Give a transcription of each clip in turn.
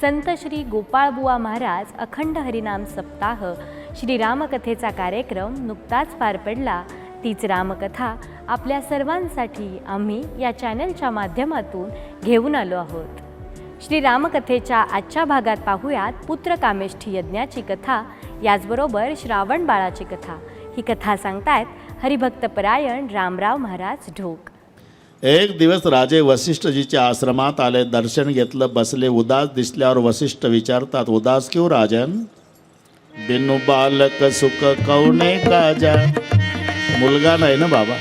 संत श्री गोपाळबुवा महाराज अखंड हरिनाम सप्ताह श्री रामकथेचा कार्यक्रम नुकताच पार पडला. तीच रामकथा आपल्या सर्वांसाठी आम्ही या चॅनलच्या माध्यमातून घेऊन आलो आहोत. श्री रामकथेच्या आजच्या भागात पाहूयात पुत्र कामेष्ठी यज्ञाची कथा याचबरोबर श्रावण बाळाची कथा. ही कथा सांगतायत हरिभक्तपरायण रामराव महाराज ढोक. एक दिवस राजे वसिष्ठजीच्या आश्रमात आले दर्शन घेतलं बसले. उदास दिसल्यावर वसिष्ठ विचारतात उदास क्यों राजन? बिनु बालक सुख कौने काजा? मुलगा नाही ना बाबा.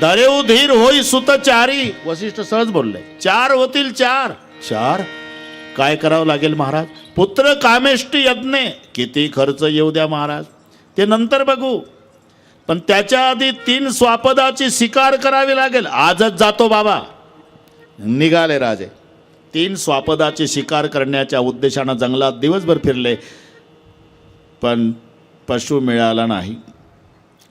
दरेव धीर होई सुत चारी. वसिष्ठ सहज बोलले चार होतील चार. चार? काय करावं लागेल महाराज? पुत्र कामेष्टी यज्ञ. किती खर्च येऊ द्या महाराज. ते नंतर बघू. पण त्याच्या आधी तीन स्वापदाची शिकार करावी लागेल. आजच जातो बाबा. निघाले राजे. तीन स्वापदाची शिकार करण्याच्या उद्देशानं जंगलात दिवसभर फिरले पण पशु मिळाला नाही.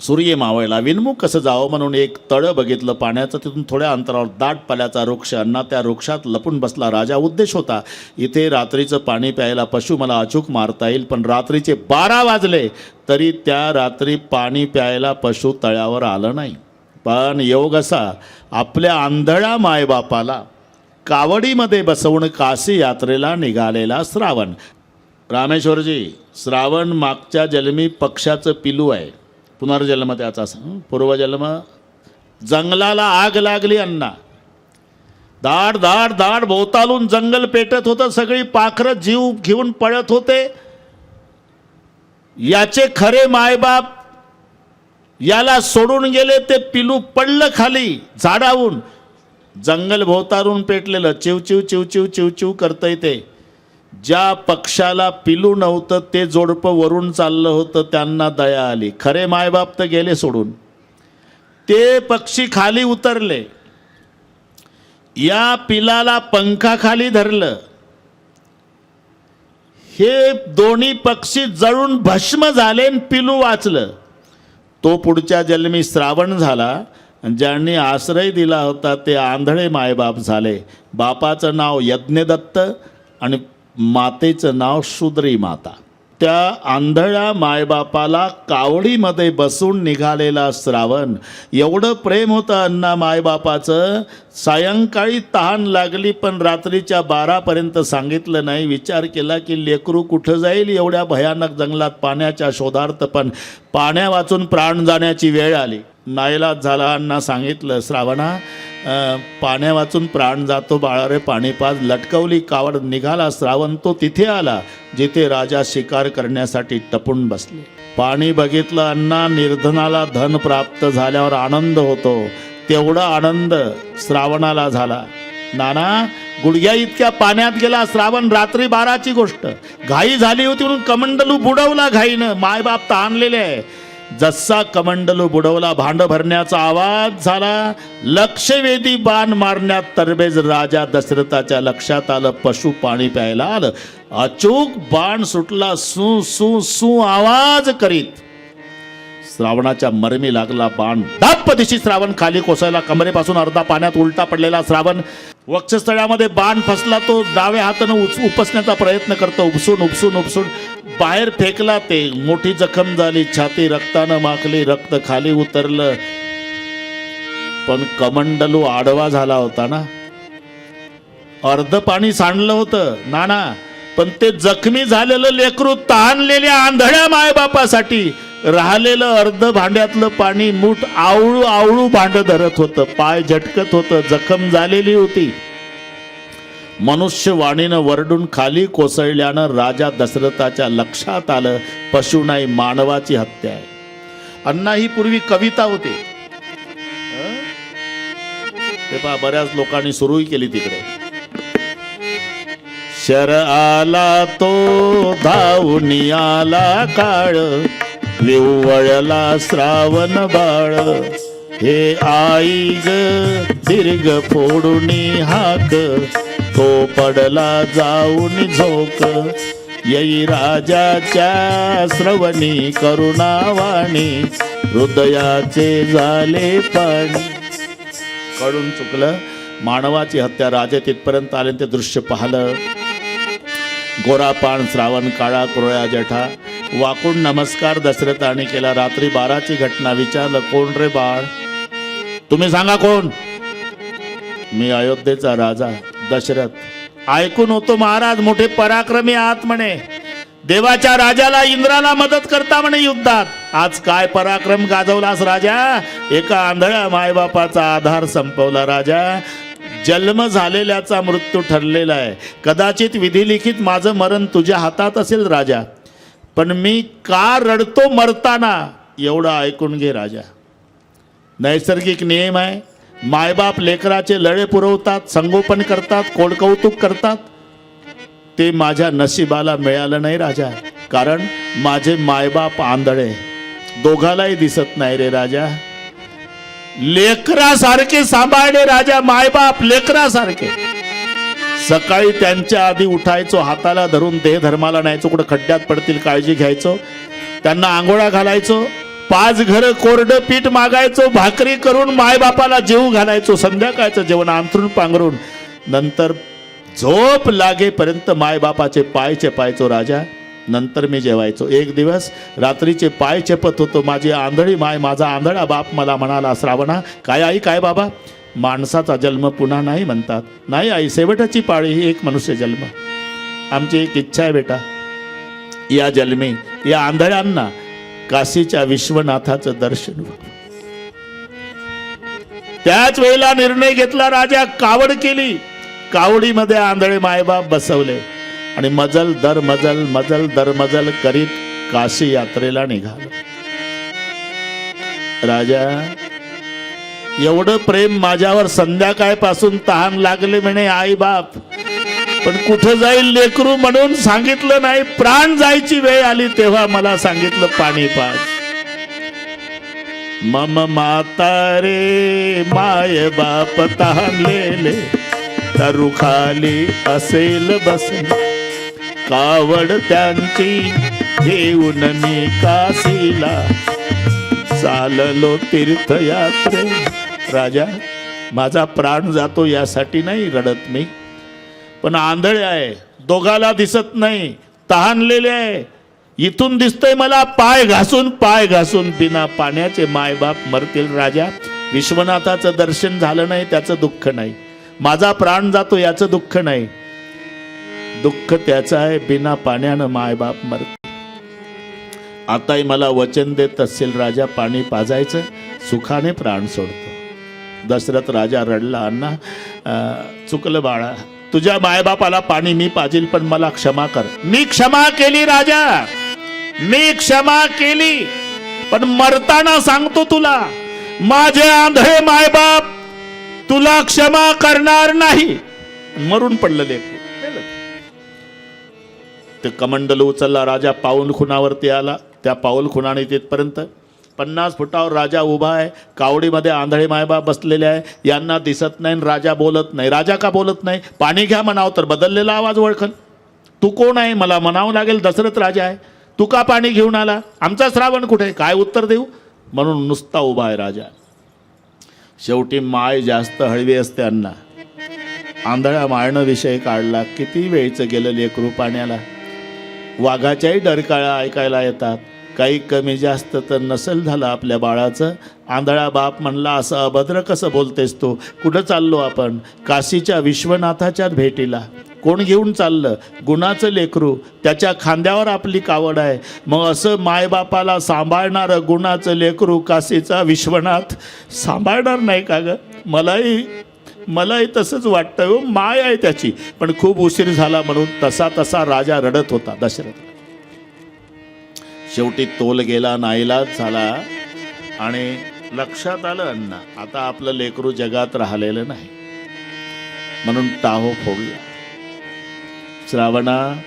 सूर्य मावळला विनमुख कसं जावं? म्हणून एक तळं बघितलं पाण्याचं. तिथून थोड्या अंतरावर दाट पाल्याचा वृक्ष अण्णा त्या वृक्षात लपून बसला. राजा उद्देश होता इथे रात्रीचं पाणी प्यायला पशु मला अचूक मारता येईल पण रात्रीचे बारा वाजले तरी त्या रात्री पाणी प्यायला पशु तळ्यावर आलं नाही. पण योग असा आपल्या आंधळ्या मायबापाला कावडीमध्ये बसवून काशी यात्रेला निघालेला श्रावण. रामेश्वरजी श्रावण मागच्या जन्मी पक्षाचं पिलू आहे. पुनर्जन्म त्याचा पूर्वजन्म जंगलाला आग लागली अण्णा. दाड दाड दाड भोवतालून जंगल पेटत होतं सगळी पाखरं जीव घेऊन पळत होते. याचे खरे मायबाप याला सोडून गेले ते पिलू पडलं खाली झाडावून. जंगल भोवतारून पेटलेलं चिवचिव चिवचिव चिवचिव करतंय ते. ज्या पक्षाला पिलू नव्हतं ते जोडपं वरून चाललं होतं त्यांना दया आली. खरे मायबाप तर गेले सोडून. ते पक्षी खाली उतरले. या पिलाला पंखाखाली धरलं. हे दोन्ही पक्षी जळून भस्म झाले आणि पिलू वाचलं. तो पुढच्या जन्मी श्रावण झाला. ज्यांनी आश्रय दिला होता ते आंधळे मायबाप झाले. बापाचं नाव यज्ञदत्त आणि मातेचं नाव शूद्री माता. त्या आंधळ्या मायबापाला कावडीमध्ये बसून निघालेला श्रावण. एवढं प्रेम होतं अण्णा मायबापाचं. सायंकाळी तहान लागली पण रात्रीच्या बारापर्यंत सांगितलं नाही. विचार केला की लेकरू कुठं जाईल एवढ्या भयानक जंगलात पाण्याच्या शोधार्थ पण पाण्या वाचून प्राण जाण्याची वेळ आली. नाईलाज झाला अण्णा सांगितलं श्रावणा पाण्या वाचून प्राण जातो बाळारे पाणी पाज. लटकवली कावड निघाला श्रावण तो तिथे आला जिथे राजा शिकार करण्यासाठी टपून बसले. पाणी बघितलं अण्णा निर्धनाला धन प्राप्त झाल्यावर आनंद होतो. तेवढा आनंद श्रावणाला झाला. नाना गुडघ्या इतक्या पाण्यात गेला श्रावण रात्री बाराची गोष्ट. घाई झाली होती म्हणून कमंडलू बुडवला घाईनं. मायबाप तर आणलेले आहे. जसा कमंडलू बुडवला भांड भरण्याचा आवाज झाला. लक्षवेधी बाण मारण्यात तरबेज राजा दशरथाच्या लक्षात आलं पशु पाणी प्यायला आलं. अचूक बाण सुटला सू सू सू आवाज करीत. श्रावणाच्या मरमी लागला बाण. दाप दिशी श्रावण खाली कोसळला कमरेपासून अर्धा पाण्यात उलटा पडलेला श्रावण. वक्षस्थळामध्ये बाण फसला तो डाव्या हातानं उच उपसण्याचा प्रयत्न करतो उपसून उपसून उपसून. बाहेर फेकला ते. मोठी जखम झाली छाती रक्तानं माखली रक्त खाली उतरलं. पण कमंडलू आडवा झाला होता ना. अर्ध पाणी सांडलं होतं. नाना पण ते जखमी झालेलं लेकरू तहानलेल्या आंधळ्या मायबापासाठी राहिलेलं अर्ध भांड्यातलं पाणी मूठ आवळू आवळू भांड धरत होतं. पाय झटकत होतं. जखम झालेली होती. मनुष्यवाणीनं वरडून खाली कोसळल्यानं राजा दशरथाच्या लक्षात आलं पशु नाही मानवाची हत्या आहे. अण्णा ही पूर्वी कविता होती. ते पहा बऱ्याच लोकांनी सुरूही केली तिकडे. शर आला तो धावून आला काळ विवळला श्रावण बाळ. हे आई ग दीर्घ फोडून हाक तो पडला जाऊन झोक. येई राजाच्या श्रवणी करुणावाणी हृदयाचे झाले पाणी. कळून चुकलं मानवाची हत्या राजे तिथपर्यंत आले ते दृश्य पाहलं. गोरापान श्रावण काळा कुरळ्या जठा. वाकून नमस्कार दशरथाने केला. रात्री बाराची घटना विचारलं कोण रे बाळ? तुम्ही सांगा कोण? मी अयोध्येचा राजा. दशरथ ऐकून होतो महाराज मोठे पराक्रमी आहात म्हणे. देवाच्या राजाला इंद्राला मदत करता म्हणे युद्धात. आज काय पराक्रम गाजवलास राजा? एका आंधळ्या मायबापाचा आधार संपवला राजा. जन्म झालेल्याचा मृत्यू ठरलेला आहे. कदाचित विधिलिखित माझं मरण तुझ्या हातात असेल राजा. पण मी का रडतो मरताना? एवढं ऐकून घे राजा. नैसर्गिक नियम आहे. मायबाप लेकराचे लळे पुरवतात संगोपन करतात कोडकौतुक करतात. ते माझ्या नशिबाला मिळालं नाही राजा. कारण माझे मायबाप आंधळे. दोघालाही दिसत नाही रे राजा. लेकरासारखे सांभाळणे राजा मायबाप लेकरासारखे. सकाळी त्यांच्या आधी उठायचो हाताला धरून देह धर्माला न्यायचो कुठं खड्ड्यात पडतील काळजी घ्यायचो. त्यांना आंघोळा घालायचो. पाच घर कोरडं पीठ मागायचो भाकरी करून मायबापाला जेव घालायचो संध्याकाळचं जेवण अंथरून पांघरून. नंतर झोप लागेपर्यंत मायबापाचे पाय चेपायचो राजा. नंतर मी जेवायचो. एक दिवस रात्रीचे पाय चेपत होतो. माझी आंधळी माय माझा आंधळा बाप मला म्हणाला श्रावणा काय आई काय बाबा? माणसाचा जन्म पुन्हा नाही म्हणतात. नाही आई शेवटाची पाळी ही एक मनुष्य जन्म. आमची एक इच्छा आहे बेटा. या जन्मी या आंधळ्यांना काशीच्या विश्वनाथाचं दर्शन त्याच वेळेला निर्णय घेतला राजा कावड केली. कावडीमध्ये आंधळे मायबाप बसवले. आणि मजल दर मजल मजल दर मजल करीत काशी यात्रेला निघालो. राजा एवढं प्रेम माझ्यावर संध्याकाळपासून तहान लागले म्हणे आई बाप. पण कुठं जाईल लेकरू म्हणून सांगितलं नाही. प्राण जायची वेळ आली तेव्हा मला सांगितलं पाणी पाच मम माता रे माय बाप तहानलेले तरु खाली असेल बसले. कावड त्यांची घेऊन मी काशीला. चाललो तीर्थयात्रे. राजा माझा प्राण जातो यासाठी नाही रडत मी. पण आंधळे आहे दोघाला दिसत नाही तहानलेले आहे. इथून दिसतंय मला पाय घासून पाय घासून बिना पाण्याचे मायबाप मरतील राजा. विश्वनाथाचं दर्शन झालं नाही त्याचं दुःख नाही. माझा प्राण जातो याचं दुःख नाही. दुःख त्याचं आहे बिना पाण्यानं मायबाप मरत आताही मला वचन देत असेल राजा पाणी पाजायचं सुखाने प्राण सोडतो. दशरथ राजा रडला अण्णा चुकलं बाळा तुझ्या मायबापाला पाणी मी पाजील पण मला क्षमा कर. मी क्षमा केली राजा. मी क्षमा केली. पण मरताना सांगतो तुला माझे आंधळे मायबाप तुला क्षमा करणार नाही. मरून पडलं ते कमंडल उचलला राजा पाऊल खुणावरती आला. त्या पाऊल खुणाने तिथपर्यंत पन्नास फुटावर राजा उभा आहे. कावडीमध्ये आंधळे मायबाप बसलेले आहे. यांना दिसत नाही आणि राजा बोलत नाही. राजा का बोलत नाही? पाणी घ्या म्हणावं तर बदललेला आवाज ओळखन. तू कोण आहे? मला म्हणावं लागेल दशरथ राजा आहे. तू का पाणी घेऊन आला? आमचा श्रावण कुठे? काय उत्तर देऊ? म्हणून नुसता उभा आहे राजा. शेवटी माय जास्त हळवी असते अण्णा. आंधळ्या माळणं विषय काढला. किती वेळचं गेलं लेकरू पाण्याला? वाघाच्याही डरकाळ्या ऐकायला येतात. काही कमी जास्त तर नसेल झालं आपल्या बाळाचं? आंधळा बाप म्हणला असं अभद्र कसं बोलतेस तू? कुठं चाललो आपण? काशीच्या विश्वनाथाच्या भेटीला. कोण घेऊन चाललं? गुणाचं लेकरू. त्याच्या खांद्यावर आपली कावड आहे. मग असं मायबापाला सांभाळणारं गुणाचं लेकरू काशीचा विश्वनाथ सांभाळणार नाही का ग? मलाही मलाही तसंच वाटतं हो. माय आहे त्याची. पण खूप उशीर झाला म्हणून तसा तसा राजा रडत होता दशरथ शेवटी तोल गेला नाईलाज झाला आणि लक्षात आलं अण्णा आता आपलं लेकरू जगात राहिलेलं नाही. म्हणून टाहो फोडला. श्रावणा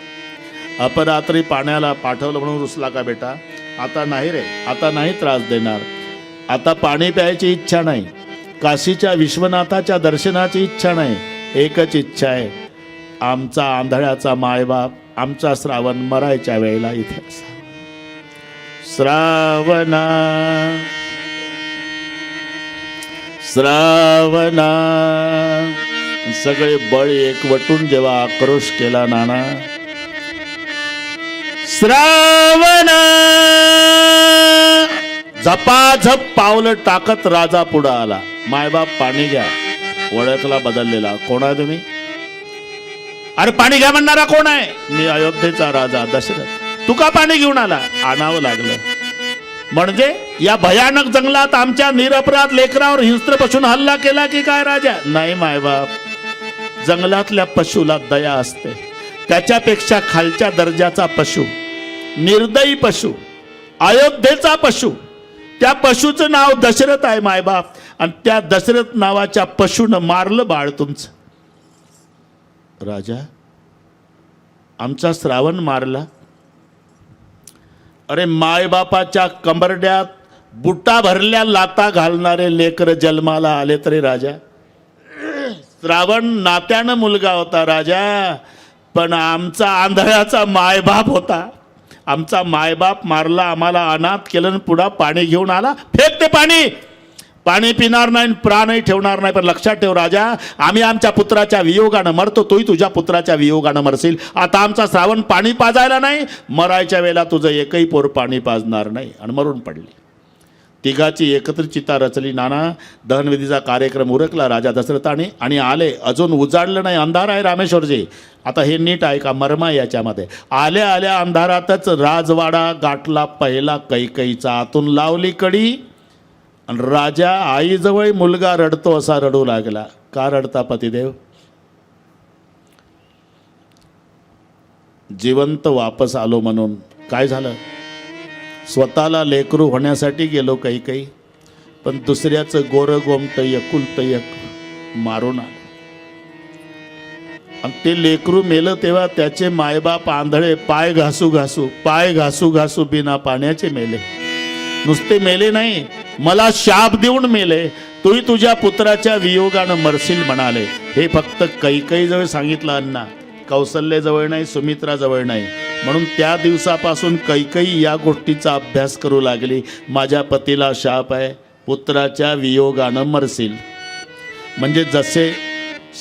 अपरात्री पाण्याला पाठवलं म्हणून रुसला का बेटा? आता नाही रे आता नाही त्रास देणार. आता पाणी प्यायची इच्छा नाही. काशीच्या विश्वनाथाच्या दर्शनाची इच्छा नाही. एकच इच्छा आहे. आमचा आंधळ्याचा मायबाप आमचा श्रावण मरायच्या वेळेला इथे असा श्रावणा श्रावणा सगळे बळ एकवटून जेव्हा आक्रोश केला नाना. श्रावण झपाझप पावलं टाकत राजा पुढं आला. मायबाप पाणी घ्या. ओळखला बदललेला. कोण आहे तुम्ही? अरे पाणी घ्या म्हणणारा कोण आहे? मी अयोध्येचा राजा दशरथ. तू का पाणी घेऊन आला. आणावं लागलं. म्हणजे या भयानक जंगलात आमच्या निरपराध लेकरावर हिंस्त्र पशून हल्ला केला की काय राजा? नाही मायबाप जंगलातल्या पशुला दया असते. त्याच्यापेक्षा खालच्या दर्जाचा पशु निर्दयी पशु अयोध्येचा पशु त्या पशुचं नाव दशरथ आहे मायबाप आणि त्या दशरथ नावाच्या पशुनं मारलं बाळ तुमचं. राजा आमचा श्रावण मारला. अरे मायबापाच्या कंबरड्यात बुटा भरल्या लाता घालणारे लेकर जन्माला आले तरी राजा. श्रावण नात्यानं मुलगा होता राजा पण आमचा आंधळ्याचा मायबाप होता. आमचा मायबाप मारला आम्हाला अनाथ केलं पुढा पाणी घेऊन आला. फेक ते पाणी! पाणी पिणार नाही आणि प्राणही ठेवणार नाही पण लक्षात ठेव राजा आम्ही आमच्या पुत्राच्या वियोगानं मरतो तोही तुझ्या पुत्राच्या वियोगानं मरशील. आता आमचा श्रावण पाणी पाजायला नाही मरायच्या वेळेला तुझं एकही पोर पाणी पाजणार नाही आणि मरून पडली. तिघाची एकत्र चिता रचली नाना दहनविधीचा कार्यक्रम उरकला राजा दशरथाने आणि आले. अजून उजाडलं नाही अंधार आहे रामेश्वरजी. आता हे नीट आहे का मर्मा याच्यामध्ये. आल्या आल्या अंधारातच राजवाडा गाठला पहिला कैकईचा. आतून लावली कडी राजा आईजवळ मुलगा रडतो असा रडू लागला. का रडता पतिदेव? जिवंत वापस आलो म्हणून. काय झालं? स्वतःला लेकरू होण्यासाठी गेलो काही काही पण दुसऱ्याचं गोरं गोमट एकुलत एक मारून आलं. आणि ते लेकरू मेलं तेव्हा त्याचे मायबाप आंधळे पाय घासू घासू पाय घासू घासू बिना पाण्याचे मेले. नुसते मेले नाही मला शाप देऊन मेले. तुही तुझ्या पुत्राच्या वियोगानं मरशील म्हणाले. हे फक्त कैकई जवळ सांगितलं अण्णा. कौशल्यजवळ नाही सुमित्राजवळ नाही. म्हणून त्या दिवसापासून कैकई या गोष्टीचा अभ्यास करू लागली. माझ्या पतीला शाप आहे पुत्राच्या वियोगानं मरशील म्हणजे जसे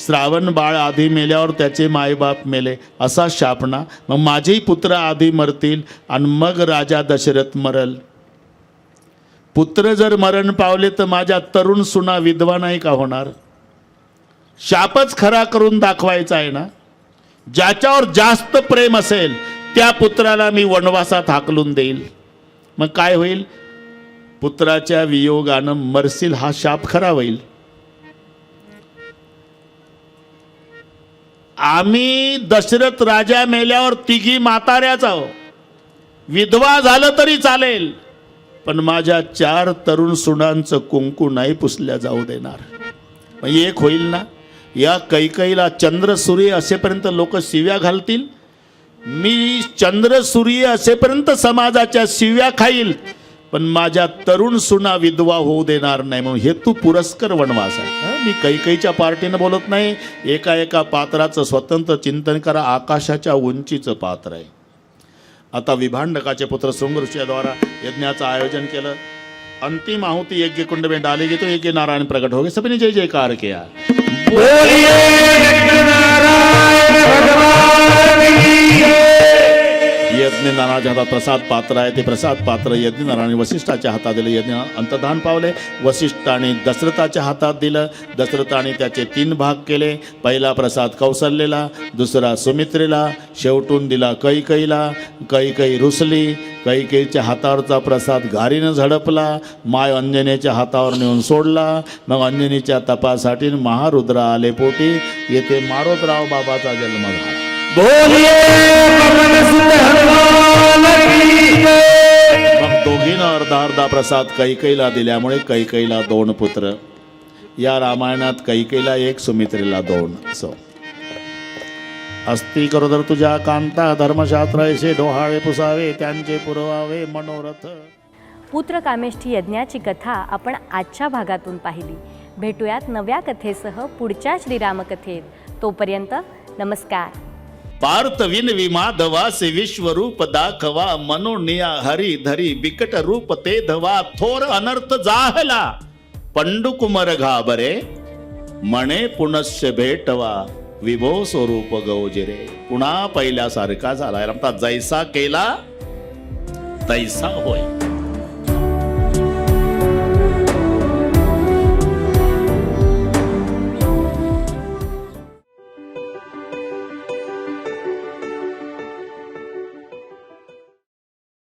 श्रावण बाळ आधी मेल्यावर त्याचे मायबाप मेले असा शापना मग माझेही पुत्र आधी मरतील आणि मग राजा दशरथ मरल. पुत्र जर मरण पावले तर माझ्या तरुण सुना विधवा नाही का होणार? शापच खरा करून दाखवायचा आहे ना? ज्याच्यावर जास्त प्रेम असेल त्या पुत्राला मी वनवासात हाकलून देईल. मग काय होईल? पुत्राच्या वियोगानं मरसील हा शाप खरा होईल. आम्ही दशरथ राजा मेल्यावर तिघी माताऱ्याच आहो विधवा झालं तरी चालेल. पण माझ्या चार तरुण सुनांचं कुंकू नाही पुसल्या जाऊ देणार. मग एक होईल ना? या कैकईला चंद्र सूर्य असेपर्यंत लोक शिव्या घालतील? मी चंद्र सूर्य असेपर्यंत समाजाच्या शिव्या खाईल पण माझ्या तरुण सुना विधवा होऊ देणार नाही. म्हणून हे तू पुरस्कर वनवास आहे. मी कैकईच्या पार्टीनं बोलत नाही. एका एका पात्राचं स्वतंत्र चिंतन करा. आकाशाच्या उंचीचं पात्र आहे. आता विभांडकाचे पुत्र शृंग यज्ञाचं आयोजन केलं. अंतिम आहुति यज्ञ कुंड में डालेगी तो यज्ञ नारायण प्रकट हो गए सबने जय जयकार किया. यज्ञ यज्ञनारायणाच्या हातात प्रसाद पात्र आहे. ते प्रसाद पात्र यज्ञनारायण वसिष्ठाच्या हातात दिलं यज्ञ अंतधान पावले. वसिष्ठाने दशरथाच्या हातात दिलं. दशरथाने त्याचे तीन भाग केले. पहिला प्रसाद कौसल्येला दुसरा सुमित्रेला शेवटून दिला कैकईला. कैकई रुसली कैकेयीच्या हातावरचा प्रसाद घारीनं झडपला. माय अंजनेच्या हातावर नेऊन सोडला. मग अंजनीच्या तपासाठी महारुद्र आले पोटी. येथे मारोतराव बाबाचा जन्म झाला. मग दोघीनं अर्धा अर्धा प्रसाद कैकईला दिल्यामुळे कैकईला दोन पुत्र. या रामायणात कैकईला एक सुमित्रेला दोन. असं. अस्ति करोदर तुझ्या कांता धर्मशास्त्र ऐसे डोहाळे पुसावे त्यांचे पुरवावे मनोरथ. पुत्र कामेष्ठी यज्ञाची कथा आपण आजच्या भागातून पाहिली. भेटूयात नव्या कथेसह पुढच्या श्रीरामकथेत. तोपर्यंत नमस्कार. पार्थविन विमा धवासे विश्वरूप दाखवा मनोनिया हरी धरी बिकट रूप ते धवा थोर अनर्थ जाहला पंडुकुमर घाबरे मणे पुनश्य भेटवा विभो स्वरूप गौजिरे पुन्हा पहिल्यासारखा झाला जैसा केला तैसा होय